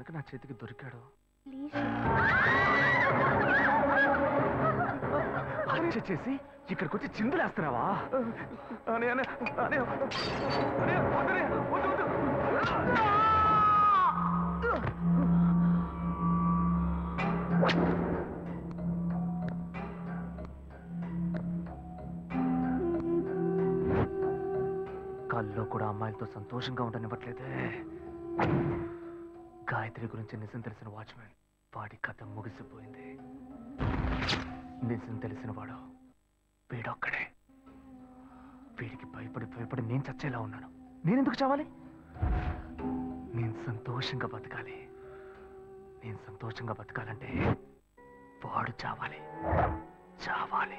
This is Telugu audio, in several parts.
కనుక నా చేతికి దొరికాడు. హత్య చేసి ఇక్కడికి వచ్చి చిందులేస్తున్నావా. కల్లో కూడా అమ్మాయిలతో సంతోషంగా ఉండనివ్వట్లేదే. గాయత్రి గురించి నిజం తెలిసిన వాచ్మెన్ వాడి కథ ముగిసిపోయింది. నిజం తెలిసిన వాడు వీడొక్కడే. వీడికి భయపడి భయపడి నేను చచ్చేలా ఉన్నాను. నేనెందుకు చావాలి? నేను సంతోషంగా బతకాలి. నేను సంతోషంగా బతకాలంటే వాడు చావాలి. చావాలి.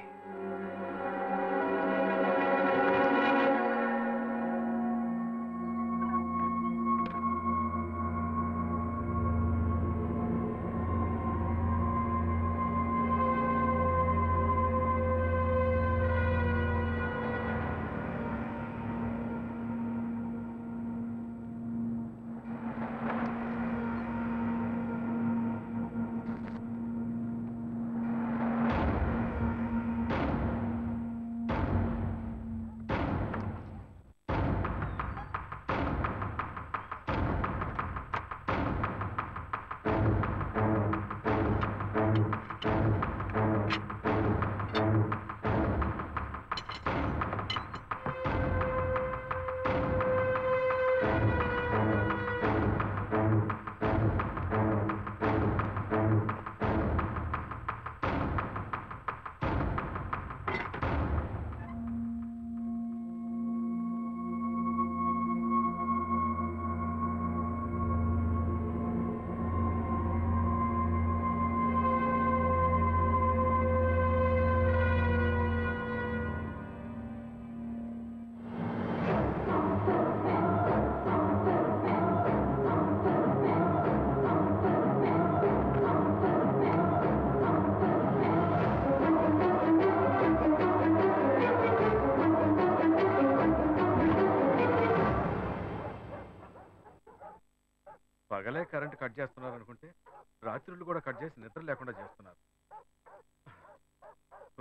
నిద్ర లేకుండా చేస్తున్నారు.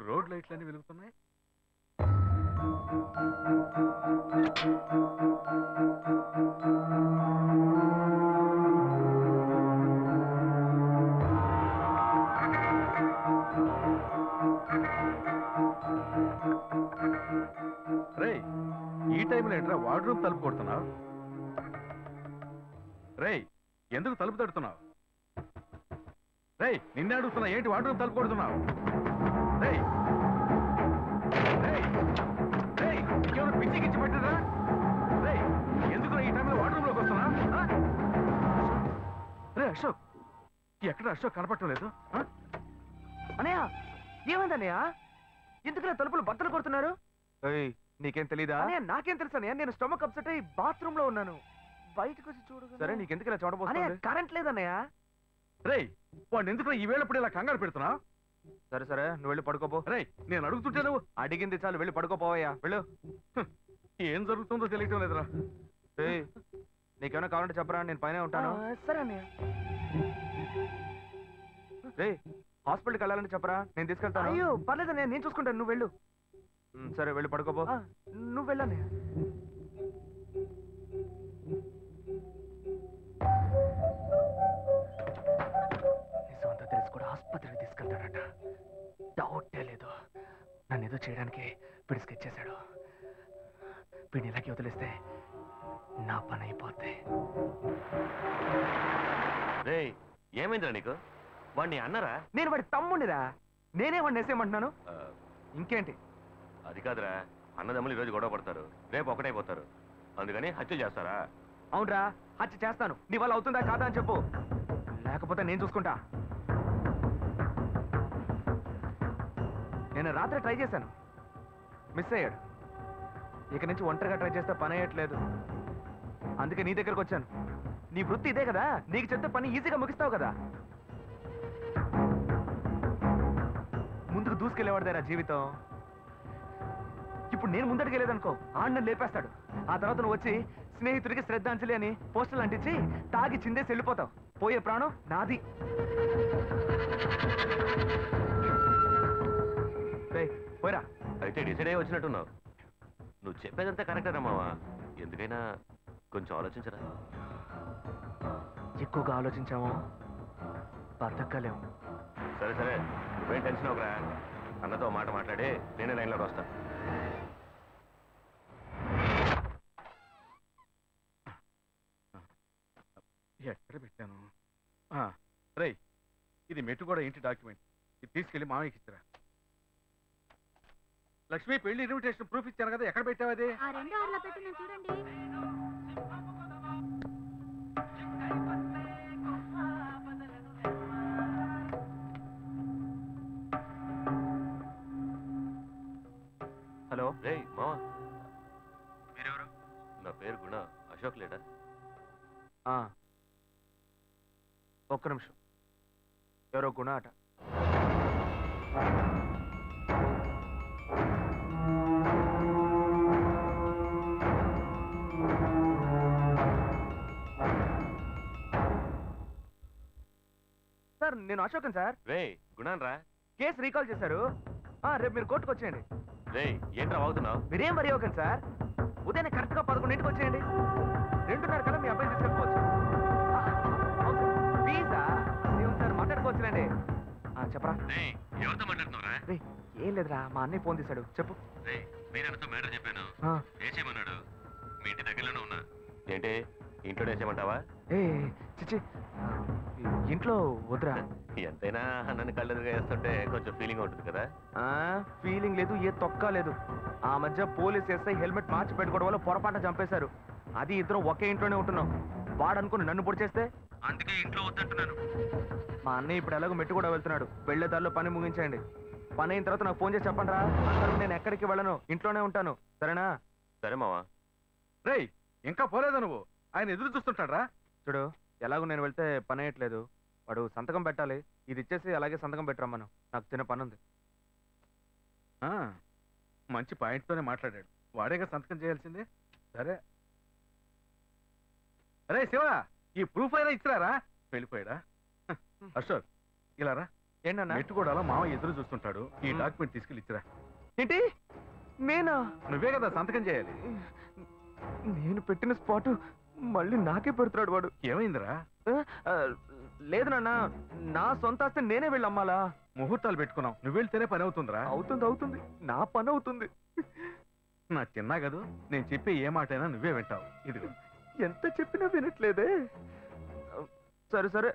రోడ్ లైట్లన్నీ వెలుగుతున్నాయి. రే ఈ టైంలో ఏంట్రా వార్డ్రూమ్ తలుపు కొడుతున్నావు? రేయ్ ఎందుకు తలుపు తడుతున్నావు? రేయ్ నిన్నే అడుగుతున్నా ఏంటి వాటర్ తలుపు కొడుతున్నావు నీకేమైనా పిచ్చి గిచ్చి పట్టిందా? రేయ్ ఎందుకు ఈ టైంలో వాటర్లోకి వస్తున్నా? రే అశోక్ ఎక్కడ అశోక్ కనపడటం లేదు? ఆ? అనయ్య ఏమైందన్నయ్య? ఎందుకు తలుపులు బట్టలు కొడుతున్నారు? నీకేం తెలీదా? నాకేం తెలుసు అన్నయ్య నేను స్టమక్ అప్సెట్ అయ్యి బాత్రూమ్లో ఉన్నాను. బయటకు వచ్చి చూడు సరే నీకెందుకు ఇలా చూడబోతుంది కరెంట్ లేదన్నయ్య. రేయ్ వాడిని ఎందుకు ఈ వేళప్పుడు ఇలా కంగారు పెడుతున్నావు సరే సరే నువ్వు వెళ్ళి పడుకోపో. రేయ్ నేను అడుగుతుంటే నువ్వు అడిగింది చాలు వెళ్ళి పడుకోపోవయ్యా వెళ్ళు. ఏం జరుగుతుందో తెలియటం లేదురా. ఏయ్, నీకేమైనా కావాలంటే చెప్పరా నేను పైన ఉంటాను. సరే రే హాస్పిటల్కి వెళ్ళాలంటే చెప్పరా నేను తీసుకెళ్తాను. అయ్యో పర్లేదన్నయ్య నేను చూసుకుంటాను నువ్వు వెళ్ళు. సరే వెళ్ళి పడుకోపో. నువ్వు వెళ్ళన్నయ్య. తీసుకెళ్తాడట డౌటే లేదు. నన్ను ఏదో చేయడానికి వీడు స్కెచ్ చేశాడు. వీడిని ఇలాగే వదిలేస్తే నా పని అయిపోద్ది. ఏమైందిరా నీకు? వాడిని అన్నరా? నేను వాడి తమ్ముడిరా. నేనే వాడిని వేసేయమంటున్నాను. ఆ, ఇంకేంటి? అది కాదురా. అన్నదమ్ములు ఈరోజు గొడవ పడతారు. రేపు ఒకటైపోతారు. అందుకని హత్యలు చేస్తారా? అవునరా హత్య చేస్తాను. నీ వల్ల అవుతుందా కాదా అని చెప్పు. లేకపోతే నేను చూసుకుంటా. నేను రాత్రి ట్రై చేశాను. మిస్ అయ్యాడు. ఇక నుంచి ఒంటరిగా ట్రై చేస్తే పని అయ్యట్లేదు. అందుకే నీ దగ్గరకు వచ్చాను. నీ వృత్తి ఇదే కదా. నీకు చెప్తే పని ఈజీగా ముగిస్తావు కదా. ముందుకు దూసుకెళ్ళేవాడిదేరా జీవితం. ఇప్పుడు నేను ముందడికి వెళ్ళేదనుకో ఆడిని లేపేస్తాడు. ఆ తర్వాత నువ్వు వచ్చి స్నేహితుడికి శ్రద్ధాంజలి అని పోస్టర్లు అంటించి తాగి చిందేసి వెళ్ళిపోతావు. పోయే ప్రాణం నాది. పోయిరా అయితే డిసైడ్ అయ్యి వచ్చినట్టున్నావు. నువ్వు చెప్పేదంతా కరెక్టేనా మావా ఎందుకైనా కొంచెం ఆలోచించరా? ఎక్కువగా ఆలోచించాము. బతకలేము సరే సరే. నువ్వేం టెన్షన్ అవరా అన్నతో మాట మాట్లాడి నేనే లైన్లోకి వస్తా. ఎక్కడ పెట్టాను? ఆ, రేయ్ ఇది మెట్టు కూడా ఇంటి డాక్యుమెంట్? ఇది తీసుకెళ్ళి మామయ్యకి ఇచ్చిరా. లక్ష్మి పెళ్ళి ఇన్విటేషన్ ప్రూఫ్ ఇచ్చాను కదా ఎక్కడ పెట్టావు అది? ఆ రెండు ఆరులో పెట్టి నేను చూడండి. హలో. రేయ్ మావా. మీరెవరు? నా పేరు గుణ. అశోక్ లేడా? ఒక్క నిమిషం. ఎవరో గుణ అట. నేను అశోకన్ సార్. రేయ్ గుణాన్ రా కేసు రీకాల్ చేశారు. ఆ, రేపు మీరు కోర్టుకు వచ్చేయండి. రేయ్ ఏంట్రా వాగుతున్నావు? మీరేం మరీ అవ్వకండి సార్. ఉదయం కరెక్ట్గా పదకొండింటికి వచ్చేయండి. రెండున్నర కల్లా మీ అబ్బాయి తీసుకెళ్ళిపోవచ్చు. ప్లీజా దేవుని సార్ మాట్లాడుకోవచ్చులేండి. ఆ, చెప్పరా. ఎవరితో మాట్లాడుతున్నావురా? రే ఏం లేదురా మా అన్నయ్య ఫోన్ తీశాడు. చెప్పు. రేయ్ మీరన్నతో మ్యాటర్ చెప్పాను. ఆ, వేసేయమన్నాడు మీ ఇంటి దగ్గరలోనే ఉన్నా. ఏంటి? ఇంట్లో వేసేయమంటావా ఏ చిచి ఇంట్లో వద్దురా. ఎంతైనా అన్నని కళ్ళెదురుగా వేస్తుంటే కొంచెం ఫీలింగ్ ఉంటుంది కదా? ఆ, ఫీలింగ్ లేదు ఏ తొక్క లేదు. ఆ మధ్య పోలీస్ ఎస్ఐ హెల్మెట్ మార్చి పెట్టుకోవడం వల్ల పొరపాటున చంపేశారు. అది ఇద్దరం ఒకే ఇంట్లోనే ఉంటున్నాం. వాడనుకుని నన్ను పొడి చేస్తే? అందుకే ఇంట్లో వద్దంటున్నాను. మా అన్నయ్య ఇప్పుడు ఎలాగో మెట్టు కూడా వెళ్తున్నాడు. వెళ్ళే దారిలో పని ముగించండి పని అయిన తర్వాత నాకు ఫోన్ చేసి చెప్పండి రా అందరూ నేను ఎక్కడికి వెళ్ళను. ఇంట్లోనే ఉంటాను. సరేనా? సరే మావా. రేయ్ ఇంకా పోలేదా నువ్వు? ఆయన ఎదురు చూస్తుంటాడ్రా? చూడు ఎలాగో నేను వెళ్తే పని అయ్యట్లేదు. వాడు సంతకం పెట్టాలి. ఇది ఇచ్చేసి అలాగే సంతకం పెట్టరమ్మను నాకు చిన్న పని ఉంది ఆ, మంచి పాయింట్తోనే మాట్లాడాడు. వాడేగా సంతకం చేయాల్సిందే? సరే. అరే శివ ఈ ప్రూఫ్ అయినా ఇచ్చిరారా? వెళ్ళిపోయాడా? హ, అశోక్ ఇలా రా. ఏంటన్నా? మెట్టు కూడా మామ ఎదురు చూస్తుంటాడు. ఈ. డాక్యుమెంట్ తీసుకెళ్ళి ఇచ్చిరా ఏంటి? నేనా? నువ్వే కదా సంతకం చేయాలి. నేను పెట్టిన స్పాట్ మళ్ళీ నాకే పెడుతున్నాడు వాడు. ఏమైందిరా? లేదు నాన్న నా సొంత ఆస్తి నేనే వెళ్ళి అమ్మాలా? ముహూర్తాలు పెట్టుకున్నాం. నువ్వు వెళ్తేనే పని అవుతుందిరా. అవుతుంది అవుతుంది. నా పని అవుతుంది. నా చిన్నా కదూ నేను చెప్పే ఏ మాట అయినా నువ్వే వింటావు. ఇదిగో. ఎంత చెప్పినా వినట్లేదే. సరే సరే.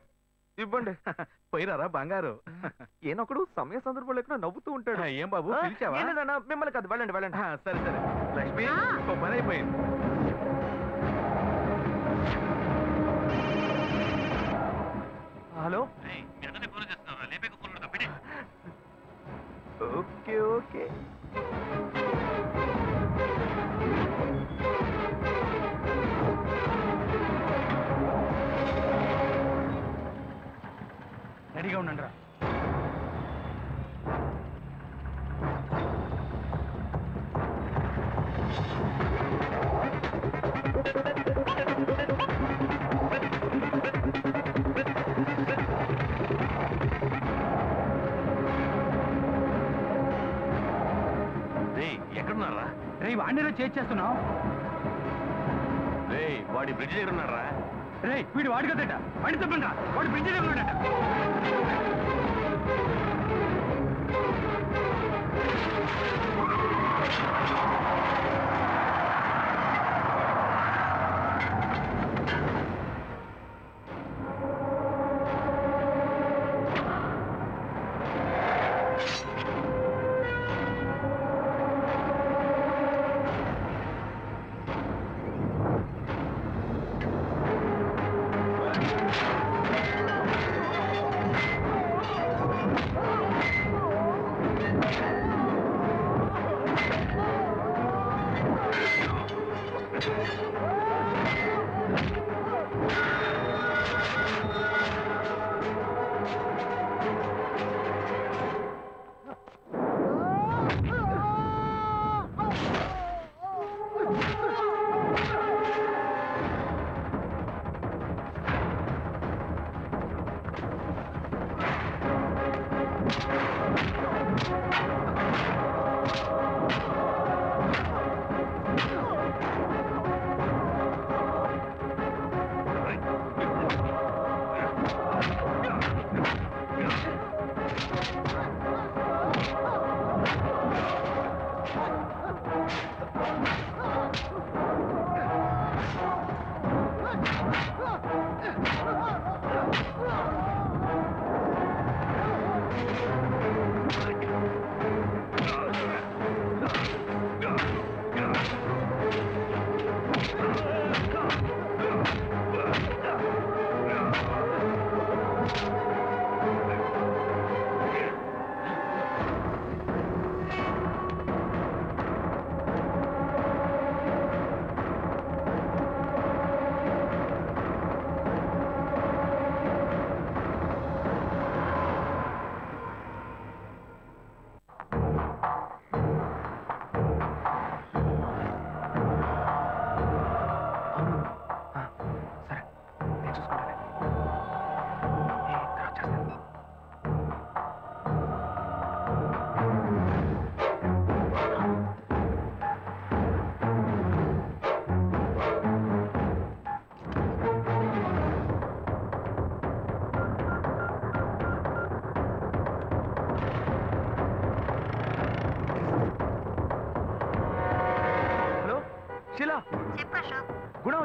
ఇవ్వండి. పోయిరారా బంగారు? ఈయనొకడు సమయ సందర్భం లేకుండా నవ్వుతూ ఉంటాడు. ఏం బాబు? పిలిచావా? మిమ్మల్ని కాదు వెళ్ళండి వెళ్ళండి. సరే సరే. లక్ష్మి పని అయిపోయింది. తప్పిడే ఓకే ఓకే. రెడీగా ఉండండి రా రే వాడిని చేస్తున్నావు రేయ్ వాడి బ్రిడ్జ్ దగ్గర ఉన్నారా రే వీడు వాడి కదట. వాడి తప్పండి. వాడు బ్రిడ్జి దగ్గర ఉన్నాడట. Thank you.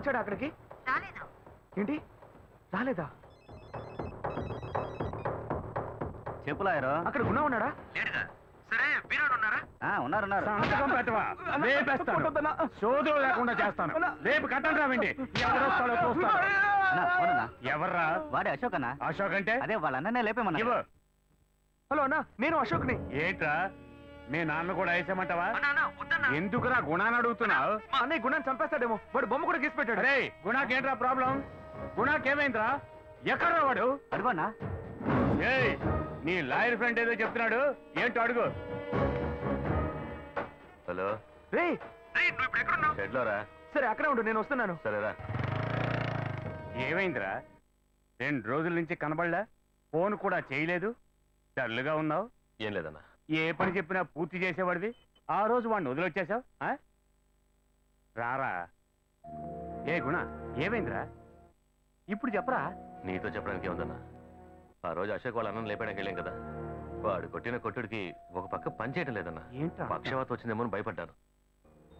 వచ్చాడు అక్కడికి? రాలేదు? ఏంటి? రాలేదా? చెప్పులాయరు అక్కడ గుణ ఉన్నాడా? సరే వీరాడు ఉన్నారా? ఉన్నారు ఉన్నారు. సంతకం పెట్టవా? లేపేస్తాను. సోదరు లేకుండా చేస్తాను. కట్టండి రావండి ఎవరొస్తాడో చూస్తాను. ఎవర్రా? వాడే అశోక్ అన్న అశోక్ అంటే అదే వాళ్ళ అన్ననే లేపేమన్నా హలో అన్నా నేను అశోక్ని. ఏంట్రా? మీ నాన్న కూడా వేసేమంటావా వద్దన్నా. ఎందుకురా గుణాన్ని అడుగుతున్నావు? అన్నయ్య గుణాన్ని చంపేస్తాడేమో. వాడు బొమ్మ కూడా గీసి పెట్టాడు. అరే గుణాకేంట్రా ప్రాబ్లం? గుణాకేమైందిరా? ఎక్కడ్రా వాడు? అడుగున్నా ఏయ్ నీ లాయర్ ఫ్రెండ్ ఏదో చెప్తున్నాడు. ఏంటో అడుగు. హలో. రే రే నువ్వు ఇప్పుడు ఎక్కడున్నావు? షెడ్లో రా సరే అక్కడే ఉండు నేను వస్తున్నాను. సరేరా. ఏమైందిరా? రెండు రోజుల నుంచి కనబడలా? ఫోన్ కూడా చేయలేదు? డల్లుగా ఉన్నావు? ఏం లేదన్నా. ఏ పని చెప్పినా పూర్తి చేసేవాడివి? ఆ రోజు వాడిని వదిలొచ్చేసావు ఆ? రారా. ఏ గుణ ఏమైందిరా? ఇప్పుడు చెప్పరా? నీతో చెప్పడానికి ఏముందన్నా? ఆ రోజు అశోక్ వాళ్ళ అన్నం లేపడానికి వెళ్ళాం కదా. వాడు కొట్టిన కొట్టుడికి ఒక పక్క పని చేయటం లేదన్నా. పక్షవాత వచ్చిందేమో అని భయపడ్డాను.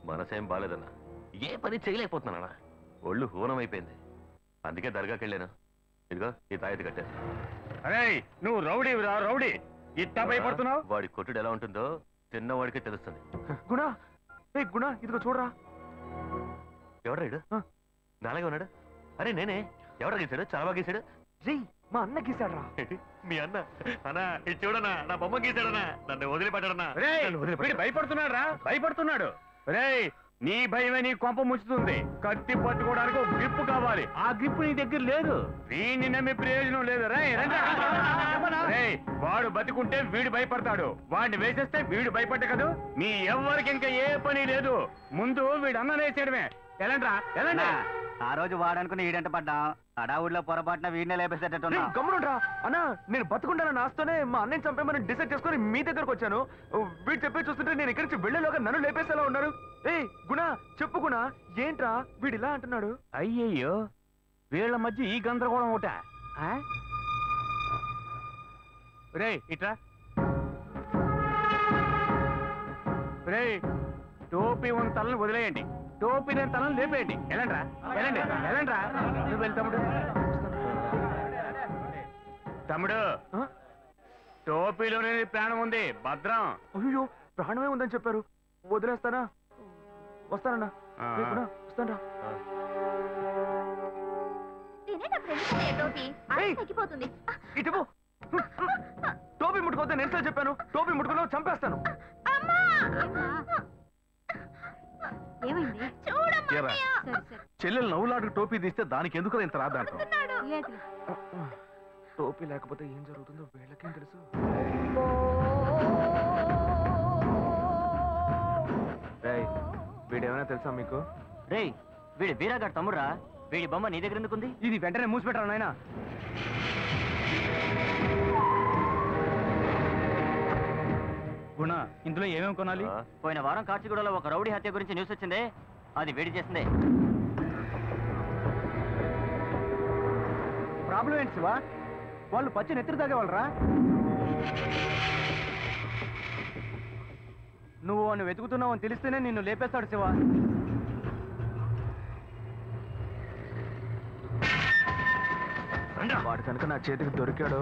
మనసేం బాలేదన్నా. ఏ పని చేయలేకపోతున్నానన్నా. ఒళ్ళు హూనం అయిపోయింది అందుకే దర్గాకి వెళ్ళాను. ఇదిగో ఈ తాయెత్తు కట్టాను. అరే నువ్వు రౌడీ రౌడీ. ఇట్టా భయపడుతున్నావు? వాడి కొట్టుడు ఎలా ఉంటుందో తిన్నవాడికే తెలుస్తుంది. గుణ ఏ గుణ ఇదిగో చూడరా. ఎవడ్రా ఇడు. నాలాగే ఉన్నాడు? అరే నేనే. ఎవడ గీసాడు చాలా బాగా గీసాడు రే మా అన్న గీసాడ్రా? మీ అన్న? అన్నా ఇది చూడనా నా బొమ్మ గీసాడనా నన్ను వీడు భయపడుతున్నాడు రా భయపడుతున్నాడు. రేయ్ నీ భయమే నీ కొంప ముచ్చుతుంది కత్తి పట్టుకోవడానికి ఒక గ్రిప్ కావాలి. ఆ గ్రిప్ నీ దగ్గర లేదు. వీడిని నమ్మే ప్రయోజనం లేదు. రేయ్, వాడు బతికుంటే వీడు భయపడతాడు. వాడిని వేసేస్తే వీడు భయపడ్డ కదా? మీ ఎవ్వరికి ఇంకా ఏ పని లేదు. ముందు వీడు అన్న వేసేయడమే. ఎలాంట్రా ఎలాంటి ఆ రోజు వాడనుకుని ఈడంట పడ్డాం. అడావుడిలో పొరపాటున వీడినే లేపేసేటట్టున్నా. గమ్మునుండ్రా. అన్న నేను బతుకుంటానన్న ఆస్తోనే మా అన్నయ్య చంపేమని డిసైడ్ చేసుకొని మీ దగ్గరకు వచ్చాను. వీడు చెప్పే చూస్తుంటే నేను ఇక్కడి నుంచి వెళ్ళేలోగా నన్ను లేపేసేలా ఉన్నారు. ఏ గుణ చెప్పు గుణ ఏంట్రా వీడు ఇలా అంటున్నాడు? అయ్యయ్యో వీళ్ళ మధ్య ఈ గందరగోళం ఒకట. రే ఇట్రా. రే టోపీ ఉన్న తలను వదిలేయండి. టోపీ తలను లేపేయండి. వెళ్ళండి రా వెళ్ళండి. వెళ్ళండి రా నువ్వు వెళ్ళి తమ్ముడు. తమ్ముడు? టోపీలోనే ప్రాణం ఉంది. భద్రం. అయ్యో ప్రాణమే ఉందని చెప్పారు. వదిలేస్తానా? వస్తానన్నా? వస్తానురా. టోపీ? ముట్టుకోవద్దని నేను ఎట్లా చెప్పాను? టోపీ ముట్టుకున్నావు చంపేస్తాను. అమ్మా! ఏమైంది? చూడమ్మా ఏరా? అన్నయ్య. సరే సరే. చెల్లెలు నవ్వులాడు టోపీ తీస్తే దానికి ఎందుకు ఇంత రాదంటాం. టోపీ లేకపోతే ఏం జరుగుతుందో వీళ్ళకేం తెలుసు? రేయ్, వీడేమైనా తెలుసా మీకు? రేయ్ వీడి బీరాగాడు తమ్ముడురా. వీడి బొమ్మ నీ దగ్గర ఎందుకుంది? ఇది వెంటనే మూసిపెట్టారు నాయన? గుణ ఇందులో ఏమేమి కొనాలి? పోయిన వారం కాచిగూడలో ఒక రౌడీ హత్య గురించి న్యూస్ వచ్చిందే అది వీడి చేసిందే. ప్రాబ్లం ఏంటి శివా? వాళ్ళు పచ్చి నెత్తిరి తాగేవాళ్ళరా? నువ్వు వాడిని వెతుకుతున్నావు అని తెలిస్తేనే నిన్ను లేపేస్తాడు శివ. వాడు కనుక నా చేతికి దొరికాడు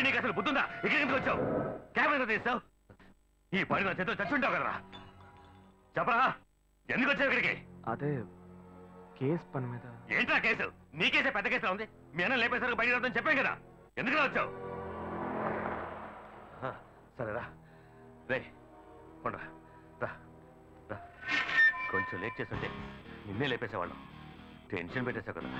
రే నీకు అసలు బుద్ధుందా? ఇక్కడ ఎందుకు వచ్చావు. కెమెరా తీసావు? ఈ పని నా చేతిలో చచ్చుంటావు కదరా. చెప్పరా ఎందుకు వచ్చావు ఇక్కడికి? అదే కేస్ పని మీద. ఏంట్రా కేసు? నీ కేసే పెద్ద కేసులా ఉంది. మీ అన్న లేపేసరికి బయట రాదని చెప్పాం కదా. ఎందుకు వచ్చావు? సరేరా. రే కొండ్రా రా రా. కొంచెం లేట్ చేస్తుంటే నిన్నే లేపేసేవాళ్ళం. టెన్షన్ పెట్టేశావు కదా.